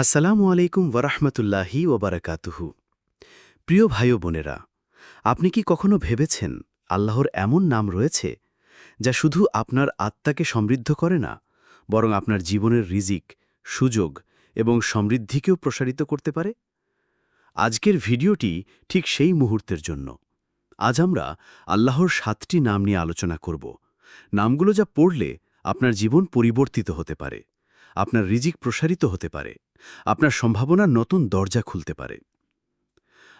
আসসালামু আলাইকুম ওরহমতুল্লাহি ওবারাকাতুহু প্রিয় ভাই বোনেরা, আপনি কি কখনো ভেবেছেন আল্লাহর এমন নাম রয়েছে যা শুধু আপনার আত্মাকে সমৃদ্ধ করে না, বরং আপনার জীবনের রিজিক, সুযোগ এবং সমৃদ্ধিকেও প্রসারিত করতে পারে? আজকের ভিডিওটি ঠিক সেই মুহূর্তের জন্য। আজ আমরা আল্লাহর সাতটি নাম নিয়ে আলোচনা করব। নামগুলো যা পড়লে আপনার জীবন পরিবর্তিত হতে পারে, আপনার রিজিক প্রসারিত হতে পারে। আপনার সম্ভাবনার নতুন দরজা খুলতে পারে।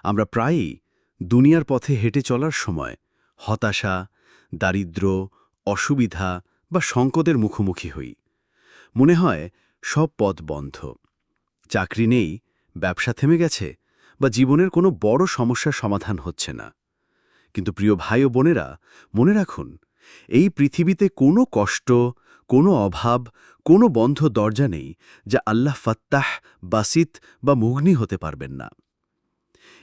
আমরা প্রায়ই দুনিয়ার পথে হেঁটে চলার সময় হতাশা, দারিদ্র, অসুবিধা বা সংকটের মুখোমুখি হই। মনে হয় সব পথ বন্ধ। চাকরি নেই, ব্যবসা থেমে গেছে বা জীবনের কোনো বড় সমস্যার সমাধান হচ্ছে না। কিন্তু প্রিয় ভাই ও বোনেরা, মনে রাখুন, এই পৃথিবীতে কোনো কষ্ট কোনো অভাব, কোনো বন্ধ দরজা নেই যা আল্লাহ ফাত্তাহ, বাসিত বা মুগ্নি হতে পারবেন না।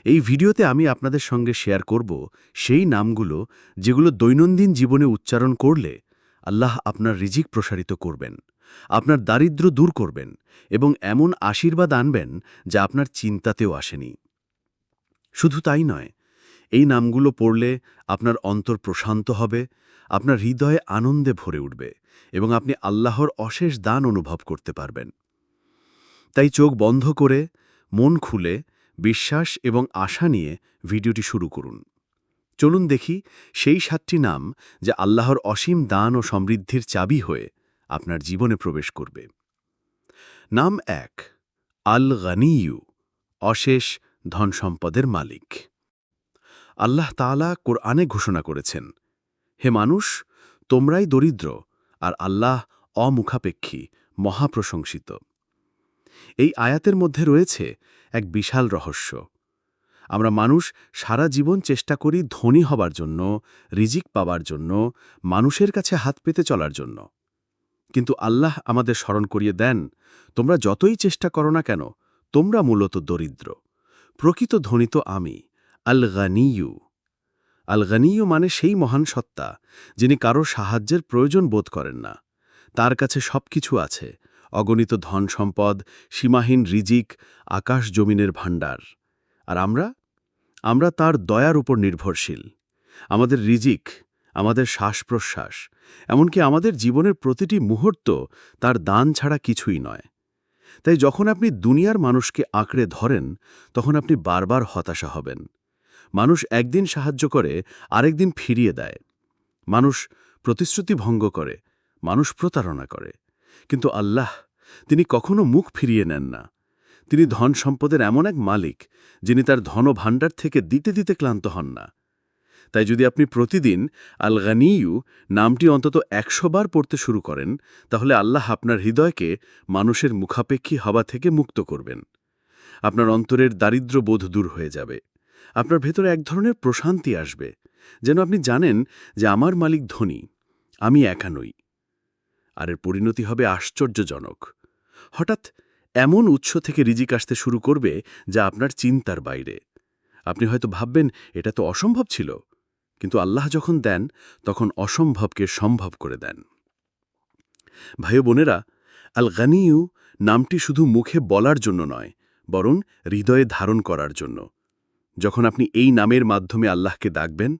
এই ভিডিওতে আমি আপনাদের সঙ্গে শেয়ার করব সেই নামগুলো যেগুলো দৈনন্দিন জীবনে উচ্চারণ করলে আল্লাহ আপনার রিজিক প্রসারিত করবেন, আপনার দারিদ্র দূর করবেন এবং এমন আশীর্বাদ আনবেন যা আপনার চিন্তাতেও আসেনি। শুধু তাই নয় এই নামগুলো পড়লে আপনার অন্তর প্রশান্ত হবে, আপনার হৃদয়ে আনন্দে ভরে উঠবে এবং আপনি আল্লাহর অশেষ দান অনুভব করতে পারবেন। তাই চোখ বন্ধ করে, মন খুলে, বিশ্বাস এবং আশা নিয়ে ভিডিওটি শুরু করুন। চলুন দেখি সেই সাতটি নাম যা আল্লাহর অসীম দান ও সমৃদ্ধির চাবি হয়ে আপনার জীবনে প্রবেশ করবে। নাম এক আল গানিয়ু অশেষ ধনসম্পদের মালিক। আল্লাহ তাআলা কোরআনে ঘোষণা করেছেন, হে মানুষ, তোমরাই দরিদ্র আর আল্লাহ অমুখাপেক্ষী, মহাপ্রশংসিত। এই আয়াতের মধ্যে রয়েছে এক বিশাল রহস্য। আমরা মানুষ সারা জীবন চেষ্টা করি ধনী হবার জন্য, রিজিক পাবার জন্য, মানুষের কাছে হাত পেতে চলার জন্য। কিন্তু আল্লাহ আমাদের স্মরণ করিয়ে দেন, তোমরা যতই চেষ্টা করো না কেন, তোমরা মূলত দরিদ্র। প্রকৃত ধনী তো আমি। আল গানিয়ু আল গানিয়ু মানে সেই মহান সত্তা, যিনি কারও সাহায্যের প্রয়োজন বোধ করেন না। তার কাছে সব কিছু আছে, অগণিত ধন সম্পদ, সীমাহীন রিজিক, আকাশ জমিনের ভাণ্ডার। আর আমরা? আমরা তার দয়ার উপর নির্ভরশীল। আমাদের রিজিক, আমাদের শ্বাস প্রশ্বাস এমনকি আমাদের জীবনের প্রতিটি মুহূর্ত তার দান ছাড়া কিছুই নয়। তাই যখন আপনি দুনিয়ার মানুষকে আঁকড়ে ধরেন, তখন আপনি বারবার হতাশা হবেন। মানুষ একদিন সাহায্য করে, আরেকদিন ফিরিয়ে দেয়। মানুষ প্রতিশ্রুতি ভঙ্গ করে, মানুষ প্রতারণা করে। কিন্তু আল্লাহ, তিনি কখনো মুখ ফিরিয়ে নেন না। তিনি ধন সম্পদের এমন এক মালিক, যিনি তার ধন ভাণ্ডার থেকে দিতে দিতে ক্লান্ত হন না। তাই যদি আপনি প্রতিদিন আল গানিয়ু নামটি অন্তত একশো বার পড়তে শুরু করেন, তাহলে আল্লাহ আপনার হৃদয়কে মানুষের মুখাপেক্ষী হওয়া থেকে মুক্ত করবেন। আপনার অন্তরের দারিদ্র বোধ দূর হয়ে যাবে। আপনার ভেতরে এক ধরনের প্রশান্তি আসবে। যেন আপনি জানেন যে আমার মালিক ধনী, আমি একা নই। আর এর পরিণতি হবে আশ্চর্যজনক। হঠাৎ এমন উৎস থেকে রিজিক আসতে শুরু করবে যা আপনার চিন্তার বাইরে। আপনি হয়তো ভাববেন, এটা তো অসম্ভব ছিল। কিন্তু আল্লাহ যখন দেন, তখন অসম্ভবকে সম্ভব করে দেন। ভাই বোনেরা আল গানিউ নামটি শুধু মুখে বলার জন্য নয়, বরং হৃদয়ে ধারণ করার জন্য। যখন আপনি এই নামের মাধ্যমে আল্লাহকে ডাকবেন,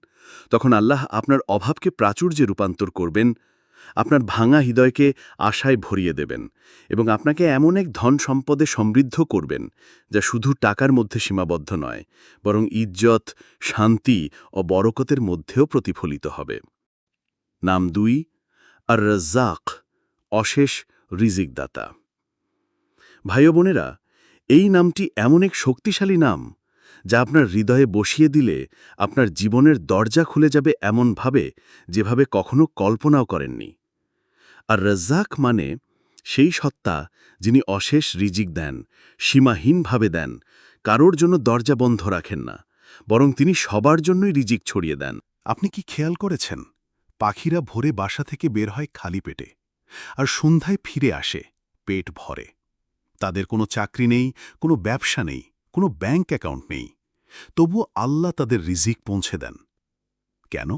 তখন আল্লাহ আপনার অভাবকে প্রাচুর্যে রূপান্তর করবেন, আপনার ভাঙা হৃদয়কে আশায় ভরিয়ে দেবেন এবং আপনাকে এমন এক ধন সম্পদে সমৃদ্ধ করবেন যা শুধু টাকার মধ্যে সীমাবদ্ধ নয়, বরং ইজ্জত, শান্তি ও বরকতের মধ্যেও প্রতিফলিত হবে। নাম দুই আর রাজ্জাক অশেষ রিজিকদাতা। ভাই বোনেরা, এই নামটি এমন এক শক্তিশালী নাম যা আপনার হৃদয়ে বসিয়ে দিলে আপনার জীবনের দরজা খুলে যাবে এমনভাবে যেভাবে কখনো কল্পনাও করেননি। আর রাজ্জাক মানে সেই সত্তা যিনি অশেষ রিজিক দেন, সীমাহীনভাবে দেন, কারোর জন্য দরজা বন্ধ রাখেন না, বরং তিনি সবার জন্যই রিজিক ছড়িয়ে দেন। আপনি কি খেয়াল করেছেন? পাখিরা ভোরে বাসা থেকে বের হয় খালি পেটে, আর সন্ধ্যায় ফিরে আসে, পেট ভরে। তাদের কোনো চাকরি নেই, কোনো ব্যবসা নেই। কোনো ব্যাংক অ্যাকাউন্ট নেই। তবুও আল্লাহ তাদের রিজিক পৌঁছে দেন। কেন?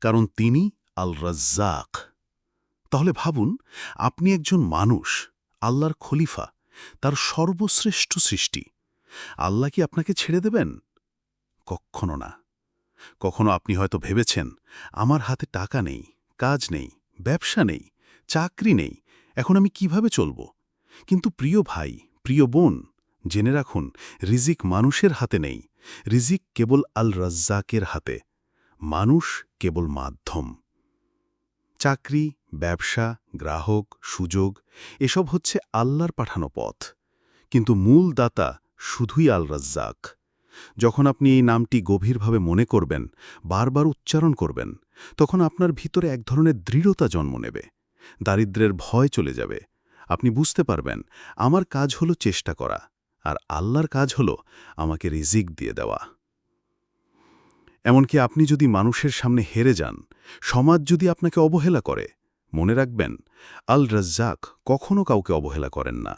কারণ তিনি আল রাজ্জাক তাহলে ভাবুন, আপনি একজন মানুষ, আল্লাহর খলিফা, তার সর্বশ্রেষ্ঠ সৃষ্টি। আল্লাহ কি আপনাকে ছেড়ে দেবেন? কখনো না। কখনো আপনি হয়তো ভেবেছেন, আমার হাতে টাকা নেই, কাজ নেই, ব্যবসা নেই, চাকরি নেই, এখন আমি কীভাবে চলব? কিন্তু প্রিয় ভাই, প্রিয় বোন জেনে রাখুন, রিজিক মানুষের হাতে নেই। রিজিক কেবল আল রাজ্জাকের হাতে। মানুষ কেবল মাধ্যম। চাকরি, ব্যবসা, গ্রাহক, সুযোগ, এসব হচ্ছে আল্লাহর পাঠানো পথ। কিন্তু মূল দাতা শুধুই আল রাজ্জাক যখন আপনি এই নামটি গভীরভাবে মনে করবেন, বারবার উচ্চারণ করবেন, তখন আপনার ভিতরে এক ধরনের দৃঢ়তা জন্ম নেবে। দারিদ্র্যের ভয় চলে যাবে। আপনি বুঝতে পারবেন, আমার কাজ হলো চেষ্টা করা। আর আল্লাহর কাজ হল আমাকে রিজিক দিয়ে দেওয়া। এমনকি আপনি যদি মানুষের সামনে হেরে যান, সমাজ যদি আপনাকে অবহেলা করে, মনে রাখবেন, আল রাজ্জাক কখনো কাউকে অবহেলা করেন না।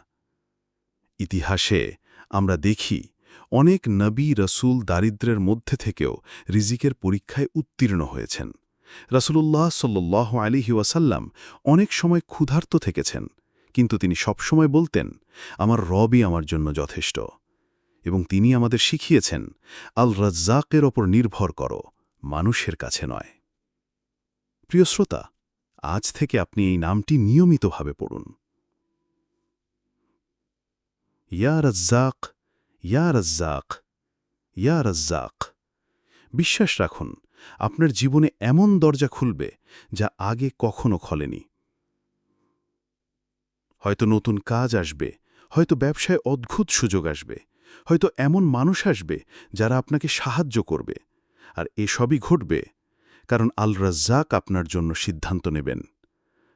ইতিহাসে আমরা দেখি, অনেক নবী রসুল দারিদ্র্যের মধ্যে থেকেও রিজিকের পরীক্ষায় উত্তীর্ণ হয়েছেন। রসুল্লাহ সাল্লাহ আলিহি ওয়াসাল্লাম অনেক সময় ক্ষুধার্ত থেকেছেন। কিন্তু তিনি সবসময় বলতেন, আমার রবই আমার জন্য যথেষ্ট। এবং তিনি আমাদের শিখিয়েছেন আল রাজ্জাকের ওপর নির্ভর করো, মানুষের কাছে নয়। প্রিয় শ্রোতা, আজ থেকে আপনি এই নামটি নিয়মিতভাবে পড়ুন। ইয়া রাজ্জাক ইয়া রাজ্জাক ইয়া রাজ্জাক। বিশ্বাস রাখুন, আপনার জীবনে এমন দরজা খুলবে যা আগে কখনো খলেনি। হয়তো নতুন কাজ আসবে, হয়তো ব্যবসায় অদ্ভুত সুযোগ আসবে, হয়তো এমন মানুষ আসবে যারা আপনাকে সাহায্য করবে। আর এসবই ঘটবে, কারণ আল রাজ্জাক আপনার জন্য সিদ্ধান্ত নেবেন।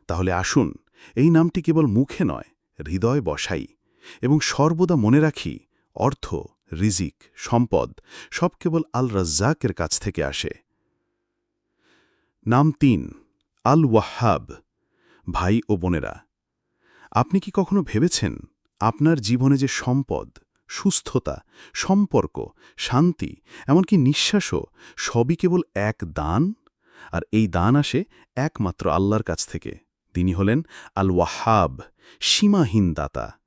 তাহলে আসুন, এই নামটি কেবল মুখে নয়, হৃদয় বসাই এবং সর্বদা মনে রাখি, অর্থ, রিজিক, সম্পদ, সব কেবল আল রাজ্জাকের কাছ থেকে আসে। নাম তিন আল ওয়াহাব ভাই ও বোনেরা। আপনি কি কখনো ভেবেছেন আপনার জীবনে যে সম্পদ, সুস্থতা, সম্পর্ক, শান্তি, এমনকি নিঃশ্বাসও সবই কেবল এক দান? আর এই দান আসে একমাত্র আল্লাহর কাছ থেকে। তিনি হলেন আল ওয়াহাব সীমাহীন দাতা।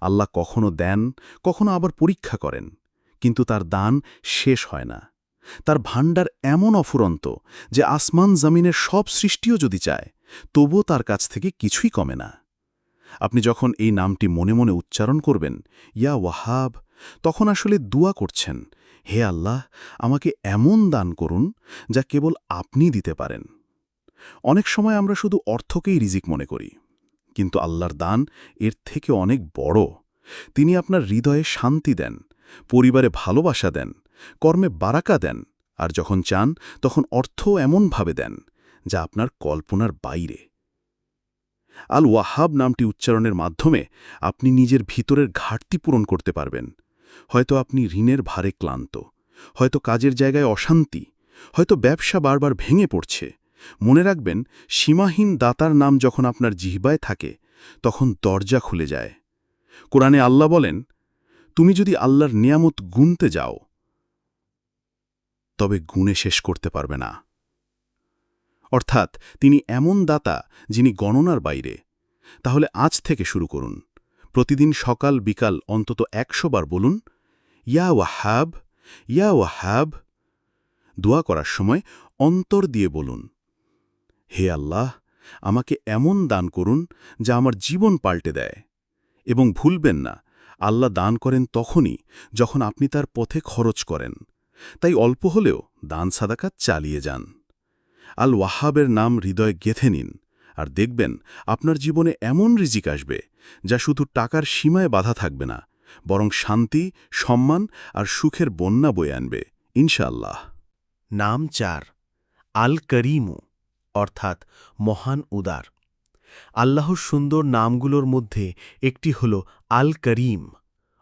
আল্লাহ কখনো দেন, কখনো আবার পরীক্ষা করেন। কিন্তু তার দান শেষ হয় না। তার ভাণ্ডার এমন অফুরন্ত যে আসমান জমিনের সব সৃষ্টিও যদি চায়, তবুও তার কাছ থেকে কিছুই কমে না। আপনি যখন এই নামটি মনে মনে উচ্চারণ করবেন, ইয়া ওয়াহাব, তখন আসলে দুয়া করছেন, হে আল্লাহ, আমাকে এমন দান করুন যা কেবল আপনি দিতে পারেন। অনেক সময় আমরা শুধু অর্থকেই রিজিক মনে করি, কিন্তু আল্লাহর দান এর থেকে অনেক বড়। তিনি আপনার হৃদয়ে শান্তি দেন, পরিবারে ভালোবাসা দেন, কর্মে বারাকা দেন, আর যখন চান, তখন অর্থ এমনভাবে দেন যা আপনার কল্পনার বাইরে। আল ওয়াহাব নামটি উচ্চারণের মাধ্যমে আপনি নিজের ভিতরের ঘাটতি পূরণ করতে পারবেন। হয়তো আপনি ঋণের ভারে ক্লান্ত, হয়তো কাজের জায়গায় অশান্তি, হয়তো ব্যবসা বারবার ভেঙে পড়ছে। মনে রাখবেন, সীমাহীন দাতার নাম যখন আপনার জিহবায় থাকে, তখন দরজা খুলে যায়। কোরআনে আল্লাহ বলেন, তুমি যদি আল্লাহর নিয়ামত গুনতে যাও, তবে গুণে শেষ করতে পারবে না। অর্থাৎ তিনি এমন দাতা যিনি গণনার বাইরে। তাহলে আজ থেকে শুরু করুন। প্রতিদিন সকাল বিকাল অন্তত একশো বার বলুন, ইয়া ওয়াহাব ইয়া ওয়াহাব। দোয়া করার সময় অন্তর দিয়ে বলুন, হে আল্লাহ, আমাকে এমন দান করুন যা আমার জীবন পাল্টে দেয়। এবং ভুলবেন না, আল্লাহ দান করেন তখনই যখন আপনি তার পথে খরচ করেন। তাই অল্প হলেও দান সাদাকাত চালিয়ে যান। আল ওয়াহাবের নাম হৃদয়ে গেথে নিন আর দেখবেন আপনার জীবনে এমন রিজিক আসবে যা শুধু টাকার সীমায় বাধা থাকবে না, বরং শান্তি, সম্মান আর সুখের বন্যা বয়ে আনবে। ইনশাআল্লাহ। নাম চার আল করিমু অর্থাৎ মহান উদার। আল্লাহর সুন্দর নামগুলোর মধ্যে একটি হল আল করিম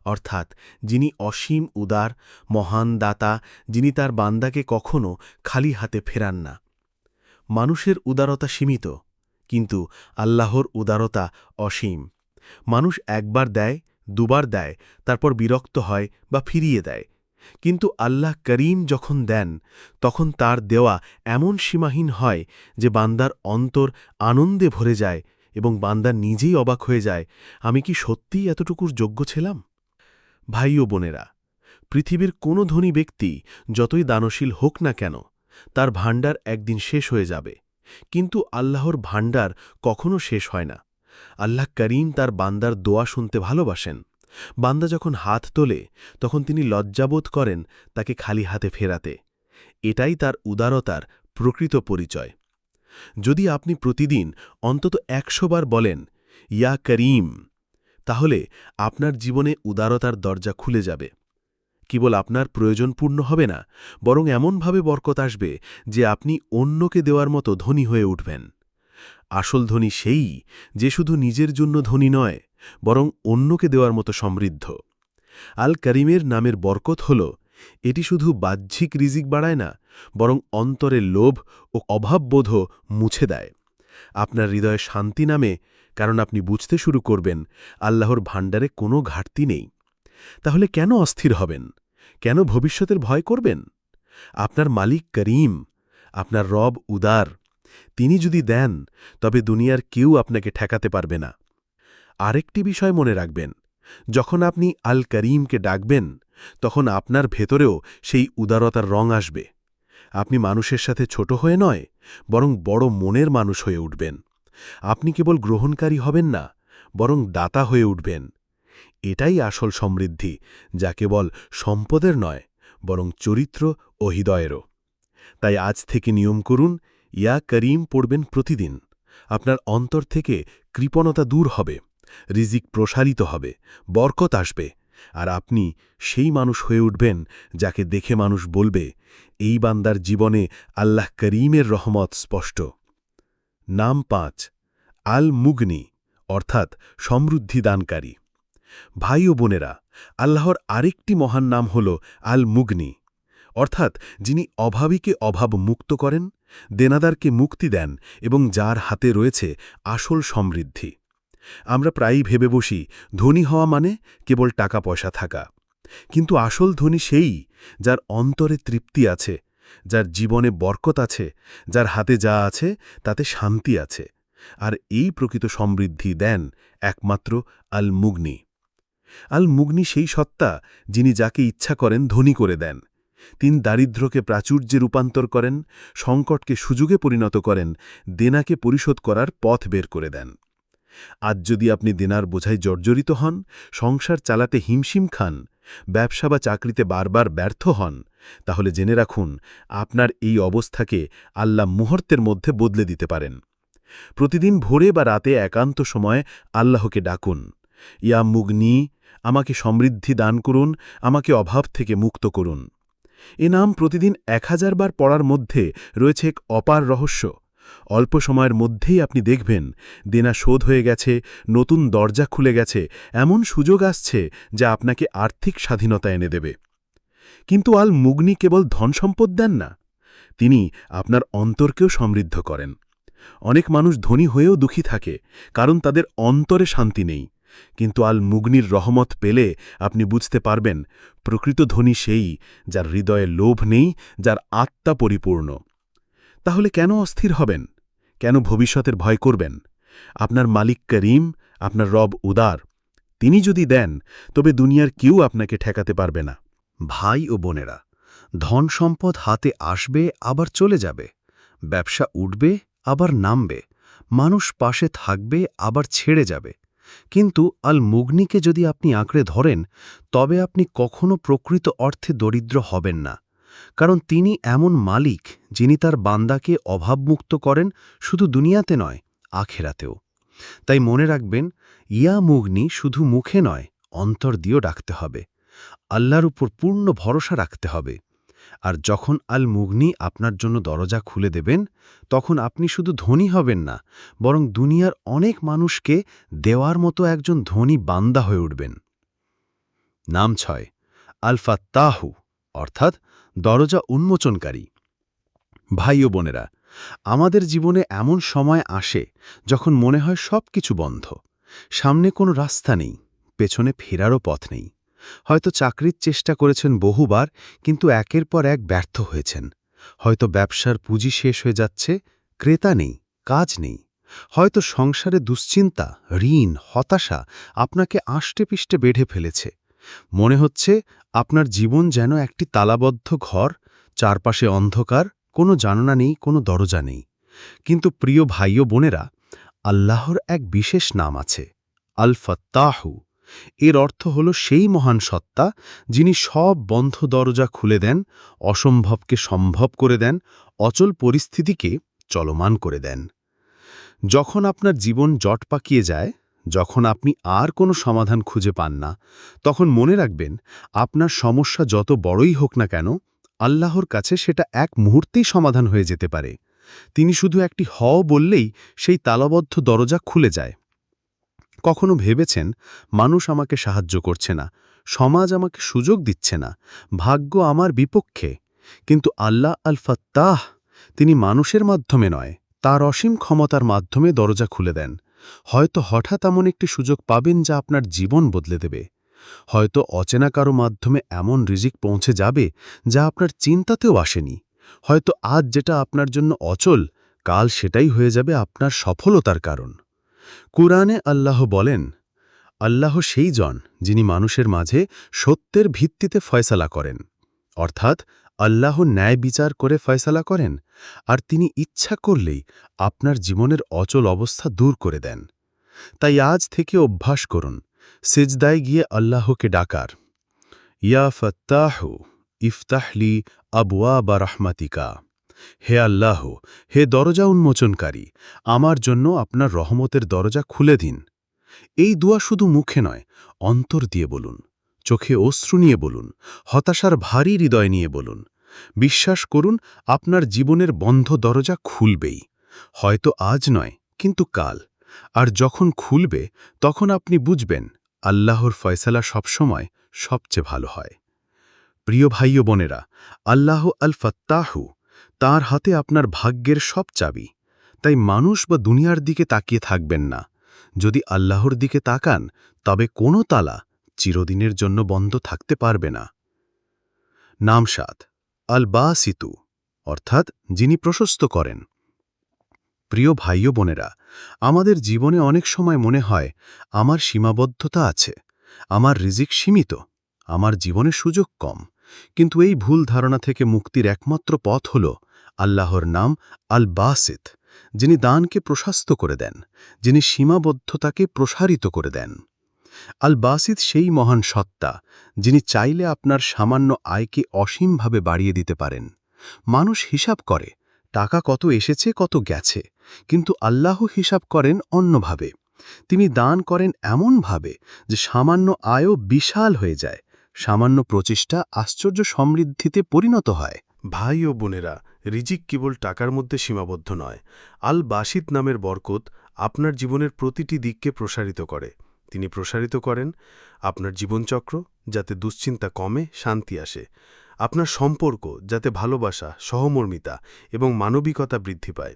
অর্থাৎ যিনি অসীম উদার, মহান দাতা, যিনি তার বান্দাকে কখনো খালি হাতে ফেরান না। মানুষের উদারতা সীমিত, কিন্তু আল্লাহর উদারতা অসীম। মানুষ একবার দেয়, দুবার দেয়, তারপর বিরক্ত হয় বা ফিরিয়ে দেয়। কিন্তু আল্লাহ করিম যখন দেন, তখন তার দেওয়া এমন সীমাহীন হয় যে বান্দার অন্তর আনন্দে ভরে যায় এবং বান্দা নিজেই অবাক হয়ে যায়, আমি কি সত্যিই এতটুকুর যোগ্য ছিলাম? ভাই ও বোনেরা, পৃথিবীর কোনো ধনী ব্যক্তি যতই দানশীল হোক না কেন তার ভাণ্ডার একদিন শেষ হয়ে যাবে। কিন্তু আল্লাহর ভাণ্ডার কখনো শেষ হয় না। আল্লাহ করিম তার বান্দার দোয়া শুনতে ভালোবাসেন। বান্দা যখন হাত তোলে, তখন তিনি লজ্জাবোধ করেন তাকে খালি হাতে ফেরাতে। এটাই তার উদারতার প্রকৃত পরিচয়। যদি আপনি প্রতিদিন অন্তত একশো বার বলেন, ইয়া করিম, তাহলে আপনার জীবনে উদারতার দরজা খুলে যাবে। কেবল আপনার প্রয়োজন পূর্ণ হবে না, বরং এমনভাবে বরকত আসবে যে আপনি অন্যকে দেওয়ার মতো ধনী হয়ে উঠবেন। আসল ধনী সেই যে শুধু নিজের জন্য ধনী নয়, বরং অন্যকে দেওয়ার মতো সমৃদ্ধ। আল করিমের নামের বরকত হল, এটি শুধু বাহ্যিক রিজিক বাড়ায় না, বরং অন্তরের লোভ ও অভাববোধও মুছে দেয়। আপনার হৃদয়ে শান্তি নামে, কারণ আপনি বুঝতে শুরু করবেন, আল্লাহর ভাণ্ডারে কোনো ঘাটতি নেই। তাহলে কেন অস্থির হবেন? কেন ভবিষ্যতের ভয় করবেন? আপনার মালিক করিম, আপনার রব উদার। তিনি যদি দেন, তবে দুনিয়ার কেউ আপনাকে ঠেকাতে পারবে না। আরেকটি বিষয় মনে রাখবেন, যখন আপনি আল করিমকে ডাকবেন, তখন আপনার ভেতরেও সেই উদারতার রং আসবে। আপনি মানুষের সাথে ছোট হয়ে নয়, বরং বড় মনের মানুষ হয়ে উঠবেন। আপনি কেবল গ্রহণকারী হবেন না, বরং দাতা হয়ে উঠবেন। এটাই আসল সমৃদ্ধি, যা কেবল সম্পদের নয়, বরং চরিত্র ও হৃদয়েরও। তাই আজ থেকে নিয়ম করুন, ইয়া করিম পড়বেন প্রতিদিন। আপনার অন্তর থেকে কৃপণতা দূর হবে, রিজিক প্রসারিত হবে, বরকত আসবে, আর আপনি সেই মানুষ হয়ে উঠবেন যাকে দেখে মানুষ বলবে, এই বান্দার জীবনে আল্লাহ করিমের রহমত স্পষ্ট। নাম পাঁচ আল মুগনি অর্থাৎ সমৃদ্ধি দানকারী। ভাই ও বোনেরা, আল্লাহর আরেকটি মহান নাম হল আল মুগনি অর্থাৎ যিনি অভাবীকে অভাব মুক্ত করেন, দেনাদারকে মুক্তি দেন এবং যার হাতে রয়েছে আসল সমৃদ্ধি। আমরা প্রায়ই ভেবে বসি, ধনী হওয়া মানে কেবল টাকা পয়সা থাকা। কিন্তু আসল ধনী সেই যার অন্তরে তৃপ্তি আছে, যার জীবনে বরকত আছে, যার হাতে যা আছে তাতে শান্তি আছে। আর এই প্রকৃত সমৃদ্ধি দেন একমাত্র আল মুগনি আল মুগনি সেই সত্তা যিনি যাকে ইচ্ছা করেন ধনী করে দেন। তিনি দারিদ্র্যকে প্রাচুর্যে রূপান্তর করেন, সংকটকে সুযোগে পরিণত করেন, দেনাকে পরিশোধ করার পথ বের করে দেন। আজ যদি আপনি দেনার বোঝায় জর্জরিত হন, সংসার চালাতে হিমশিম খান, ব্যবসা বা চাকরিতে বারবার ব্যর্থ হন, তাহলে জেনে রাখুন, আপনার এই অবস্থাকে আল্লাহ মুহূর্তের মধ্যে বদলে দিতে পারেন। প্রতিদিন ভোরে বা রাতে একান্ত সময় আল্লাহকে ডাকুন। ইয়া মুগনি আমাকে সমৃদ্ধি দান করুন, আমাকে অভাব থেকে মুক্ত করুন। এ নাম প্রতিদিন এক হাজার বার পড়ার মধ্যে রয়েছে এক অপার রহস্য। অল্প সময়ের মধ্যেই আপনি দেখবেন, দেনা শোধ হয়ে গেছে, নতুন দরজা খুলে গেছে, এমন সুযোগ আসছে যা আপনাকে আর্থিক স্বাধীনতা এনে দেবে। কিন্তু আল মুগনি কেবল ধনসম্পদ দেন না, তিনি আপনার অন্তরকেও সমৃদ্ধ করেন। অনেক মানুষ ধনী হয়েও দুঃখী থাকে, কারণ তাদের অন্তরে শান্তি নেই। কিন্তু আল মুগনির রহমত পেলে আপনি বুঝতে পারবেন, প্রকৃত ধনী সেই যার হৃদয়ে লোভ নেই, যার আত্মা পরিপূর্ণ। তাহলে কেন অস্থির হবেন? কেন ভবিষ্যতের ভয় করবেন? আপনার মালিক করিম, আপনার রব উদার। তিনি যদি দেন, তবে দুনিয়ার কেউ আপনাকে ঠেকাতে পারবে না। ভাই ও বোনেরা, ধন সম্পদ হাতে আসবে, আবার চলে যাবে। ব্যবসা উঠবে, আবার নামবে। মানুষ পাশে থাকবে, আবার ছেড়ে যাবে। কিন্তু আল মুগনিকে যদি আপনি আঁকড়ে ধরেন, তবে আপনি কখনো প্রকৃত অর্থে দরিদ্র হবেন না। কারণ তিনি এমন মালিক যিনি তার বান্দাকে অভাবমুক্ত করেন শুধু দুনিয়াতে নয়, আখেরাতেও। তাই মনে রাখবেন, ইয়া মুগনি শুধু মুখে নয়, অন্তর দিয়েও ডাকতে হবে। আল্লাহর উপর পূর্ণ ভরসা রাখতে হবে। আর যখন আল মুগনি আপনার জন্য দরজা খুলে দেবেন, তখন আপনি শুধু ধনী হবেন না, বরং দুনিয়ার অনেক মানুষকে দেওয়ার মতো একজন ধনী বান্দা হয়ে উঠবেন। নাম ছয় আলফা তাহু অর্থাৎ দরজা উন্মোচনকারী। ভাই ও বোনেরা, আমাদের জীবনে এমন সময় আসে যখন মনে হয় সব কিছু বন্ধ, সামনে কোনো রাস্তা নেই, পেছনে ফেরারও পথ নেই। হয়তো চাকরির চেষ্টা করেছেন বহুবার, কিন্তু একের পর এক ব্যর্থ হয়েছেন। হয়তো ব্যবসার পুঁজি শেষ হয়ে যাচ্ছে, ক্রেতা নেই, কাজ নেই। হয়তো সংসারে দুশ্চিন্তা, ঋণ, হতাশা আপনাকে আষ্টেপিষ্টে বেঢ়ে ফেলেছে। মনে হচ্ছে আপনার জীবন যেন একটি তালাবদ্ধ ঘর, চারপাশে অন্ধকার, কোনো জাননা নেই, কোনো দরজা নেই। কিন্তু প্রিয় ভাই ও বোনেরা, আল্লাহর এক বিশেষ নাম আছে আল ফত্তাহু এর অর্থ হল সেই মহান সত্তা যিনি সব বন্ধ দরজা খুলে দেন, অসম্ভবকে সম্ভব করে দেন, অচল পরিস্থিতিকে চলমান করে দেন। যখন আপনার জীবন জট পাকিয়ে যায়, যখন আপনি আর কোনো সমাধান খুঁজে পান না, তখন মনে রাখবেন আপনার সমস্যা যত বড়ই হোক না কেন, আল্লাহর কাছে সেটা এক মুহূর্তেই সমাধান হয়ে যেতে পারে। তিনি শুধু একটি হ বললেই সেই তালাবদ্ধ দরজা খুলে যায়। কখনো ভেবেছেন, মানুষ আমাকে সাহায্য করছে না, সমাজ আমাকে সুযোগ দিচ্ছে না, ভাগ্য আমার বিপক্ষে। কিন্তু আল্লাহ আল ফাত্তাহ তিনি মানুষের মাধ্যমে নয়, তার অসীম ক্ষমতার মাধ্যমে দরজা খুলে দেন। হয়তো হঠাৎ এমন একটি সুযোগ পাবেন যা আপনার জীবন বদলে দেবে। হয়তো অচেনা কারও মাধ্যমে এমন রিজিক পৌঁছে যাবে যা আপনার চিন্তাতেও আসেনি। হয়তো আজ যেটা আপনার জন্য অচল, কাল সেটাই হয়ে যাবে আপনার সফলতার কারণ। কুরআনে আল্লাহ বলেন, আল্লাহ সেই জন যিনি মানুষের মাঝে সত্যের ভিত্তিতে ফয়সালা করেন। অর্থাৎ আল্লাহ ন্যায় বিচার করে ফয়সালা করেন, আর তিনি ইচ্ছা করলেই আপনার জীবনের অচল অবস্থা দূর করে দেন। তাই আজ থেকে অভ্যাস করুন, সেজদায় গিয়ে আল্লাহকে ডাকার। ইয়া ফত্তাহু, ইফতাহলি আবুয়া বা রহমাতিকা। হে আল্লাহ, হে দরজা উন্মোচনকারী, আমার জন্য আপনার রহমতের দরজা খুলে দিন। এই দোয়া শুধু মুখে নয়, অন্তর দিয়ে বলুন, চোখে অশ্রু নিয়ে বলুন, হতাশার ভারী হৃদয় নিয়ে বলুন। বিশ্বাস করুন, আপনার জীবনের বন্ধ দরজা খুলবেই। হয়তো আজ নয়, কিন্তু কাল। আর যখন খুলবে, তখন আপনি বুঝবেন, আল্লাহর ফয়সালা সবসময় সবচেয়ে ভালো হয়। প্রিয় ভাই বোনেরা, আল্লাহ আল ফত্তাহু তাঁর হাতে আপনার ভাগ্যের সব চাবি। তাই মানুষ বা দুনিয়ার দিকে তাকিয়ে থাকবেন না। যদি আল্লাহর দিকে তাকান, তবে কোনো তালা চিরদিনের জন্য বন্ধ থাকতে পারবে না। নামসাদ আল বা সিতু অর্থাৎ যিনি প্রশস্ত করেন। প্রিয় ভাই বোনেরা, আমাদের জীবনে অনেক সময় মনে হয়, আমার সীমাবদ্ধতা আছে, আমার রিজিক সীমিত, আমার জীবনে সুযোগ কম। কিন্তু এই ভুল ধারণা থেকে মুক্তির একমাত্র পথ হল আল্লাহর নাম আল বাসিত যিনি দানকে প্রশস্ত করে দেন, যিনি সীমাবদ্ধতাকে প্রসারিত করে দেন। আল বাসিদ সেই মহান সত্তা, যিনি চাইলে আপনার সামান্য আয়কে অসীমভাবে বাড়িয়ে দিতে পারেন। মানুষ হিসাব করে, টাকা কত এসেছে, কত গেছে, কিন্তু আল্লাহ হিসাব করেন অন্যভাবে। তিনি দান করেন এমনভাবে যে সামান্য আয়ও বিশাল হয়ে যায় সামান্য প্রচেষ্টা আশ্চর্য সমৃদ্ধিতে পরিণত হয়। ভাই ও বোনেরা, রিজিক কেবল টাকার মধ্যে সীমাবদ্ধ নয়। আল বাসিত নামের বরকত আপনার জীবনের প্রতিটি দিককে প্রসারিত করে। তিনি প্রসারিত করেন আপনার জীবনচক্র যাতে দুশ্চিন্তা কমে, শান্তি আসে। আপনার সম্পর্ক যাতে ভালোবাসা, সহমর্মিতা এবং মানবিকতা বৃদ্ধি পায়।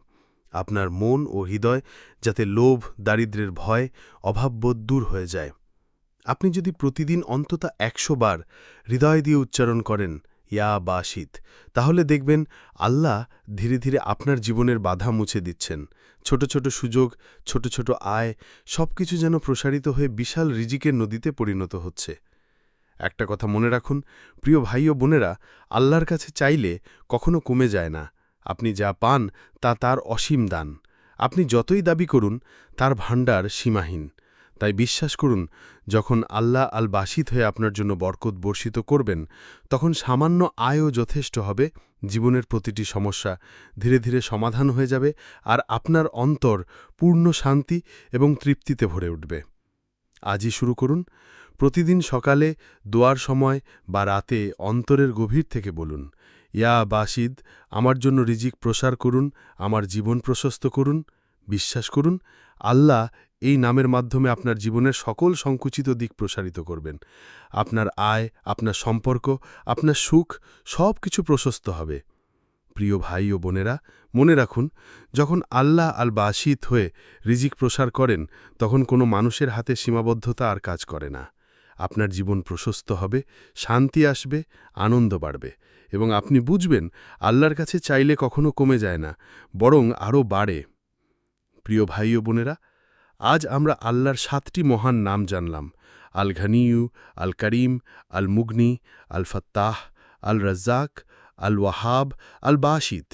আপনার মন ও হৃদয় যাতে লোভ, দারিদ্র্যের ভয়, অভাববোধ দূর হয়ে যায়। আপনি যদি প্রতিদিন অন্তত একশো বার হৃদয় দিয়ে উচ্চারণ করেন, ইয়া বা বাসিত তাহলে দেখবেন আল্লাহ ধীরে ধীরে আপনার জীবনের বাধা মুছে দিচ্ছেন। ছোট ছোট সুযোগ, ছোট ছোট আয়, সবকিছু যেন প্রসারিত হয়ে বিশাল রিজিকের নদীতে পরিণত হচ্ছে। একটা কথা মনে রাখুন, প্রিয় ভাই ও বোনেরা, আল্লাহর কাছে চাইলে কখনো কমে যায় না। আপনি যা পান, তা তার অসীম দান। আপনি যতই দাবি করুন, তার ভাণ্ডার সীমাহীন। তাই বিশ্বাস করুন, যখন আল্লাহ আল বাসিত হয়ে আপনার জন্য বরকত বর্ষিত করবেন, তখন সামান্য আয়ও যথেষ্ট হবে, জীবনের প্রতিটি সমস্যা ধীরে ধীরে সমাধান হয়ে যাবে আর আপনার অন্তর পূর্ণ শান্তি এবং তৃপ্তিতে ভরে উঠবে। আজই শুরু করুন, প্রতিদিন সকালে দোয়ার সময় বা রাতে অন্তরের গভীর থেকে বলুন, ইয়া বাসিদ আমার জন্য রিজিক প্রসার করুন, আমার জীবন প্রশস্ত করুন। বিশ্বাস করুন, আল্লাহ এই নামের মাধ্যমে আপনার জীবনের সকল সংকুচিত দিক প্রসারিত করবেন। আপনার আয়, আপনার সম্পর্ক, আপনার সুখ সব কিছু প্রশস্ত হবে। প্রিয় ভাই ও বোনেরা, মনে রাখুন, যখন আল্লাহ আল বাসিত হয়ে রিজিক প্রসার করেন, তখন কোনো মানুষের হাতে সীমাবদ্ধতা আর কাজ করে না। আপনার জীবন প্রশস্ত হবে, শান্তি আসবে, আনন্দ বাড়বে এবং আপনি বুঝবেন, আল্লাহর কাছে চাইলে কখনো কমে যায় না, বরং আরও বাড়ে। প্রিয় ভাই ও বোনেরা আজ আমরা আল্লাহর সাতটি মহান নাম জানলাম। আল ঘনিয়ু আল করিম আল মুগনি আল ফত্তাহ আল রাজ্জাক আল ওয়াহাব আল বাসিদ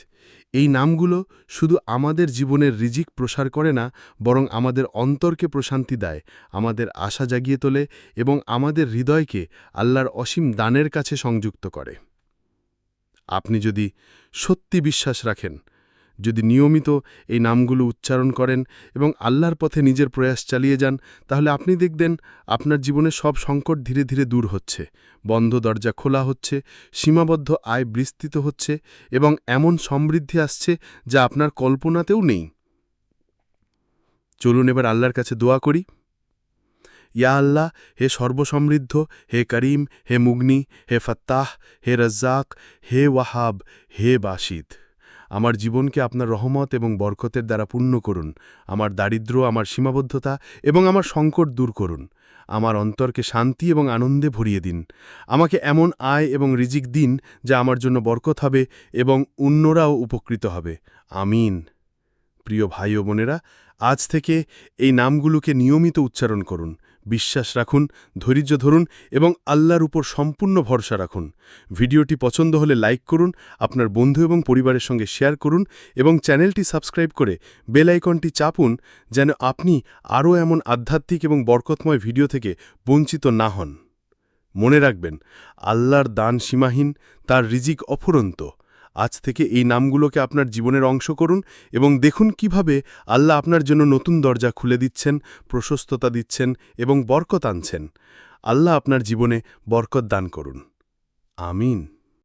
এই নামগুলো শুধু আমাদের জীবনের রিজিক প্রসার করে না, বরং আমাদের অন্তরকে প্রশান্তি দেয়, আমাদের আশা জাগিয়ে তোলে এবং আমাদের হৃদয়কে আল্লাহর অসীম দানের কাছে সংযুক্ত করে। আপনি যদি সত্যি বিশ্বাস রাখেন যদি নিয়মিত এই নামগুলো উচ্চারণ করেন এবং আল্লাহর পথে নিজের প্রয়াস চালিয়ে যান, তাহলে আপনি দেখবেন আপনার জীবনে সব সংকট ধীরে ধীরে দূর হচ্ছে, বন্ধ দরজা খোলা হচ্ছে, সীমাবদ্ধ আয় বিস্তৃত হচ্ছে এবং এমন সমৃদ্ধি আসছে যা আপনার কল্পনাতেও নেই। চলুন এবার আল্লাহর কাছে দোয়া করি। ইয়া আল্লাহ, হে সর্বসমৃদ্ধ, হে করিম, হে মুগনি, হে ফত্তাহ, হে রজ্জাক, হে ওয়াহাব, হে বাসিদ আমার জীবনকে আপনার রহমত এবং বরকতের দ্বারা পূর্ণ করুন, আমার দারিদ্র্য আমার সীমাবদ্ধতা এবং আমার সংকট দূর করুন। আমার অন্তরকে শান্তি এবং আনন্দে ভরিয়ে দিন। আমাকে এমন আয় এবং রিজিক দিন যা আমার জন্য বরকত হবে এবং অন্যরাও উপকৃত হবে। আমিন। প্রিয় ভাই ও বোনেরা, আজ থেকে এই নামগুলোকে নিয়মিত উচ্চারণ করুন। বিশ্বাস রাখুন, ধৈর্য ধরুন এবং আল্লাহর উপর সম্পূর্ণ ভরসা রাখুন। ভিডিওটি পছন্দ হলে লাইক করুন, আপনার বন্ধু এবং পরিবারের সঙ্গে শেয়ার করুন এবং চ্যানেলটি সাবস্ক্রাইব করে বেল আইকনটি চাপুন যেন আপনি আরও এমন আধ্যাত্মিক এবং বরকতময় ভিডিও থেকে বঞ্চিত না হন। মনে রাখবেন, আল্লাহর দান সীমাহীন তার রিজিক অফুরন্ত। আজ থেকে এই নামগুলোকে আপনার জীবনের অংশ করুন এবং দেখুন কীভাবে আল্লাহ আপনার জন্য নতুন দরজা খুলে দিচ্ছেন, প্রশস্ততা দিচ্ছেন এবং বরকত আনছেন। আল্লাহ আপনার জীবনে বরকত দান করুন। আমিন।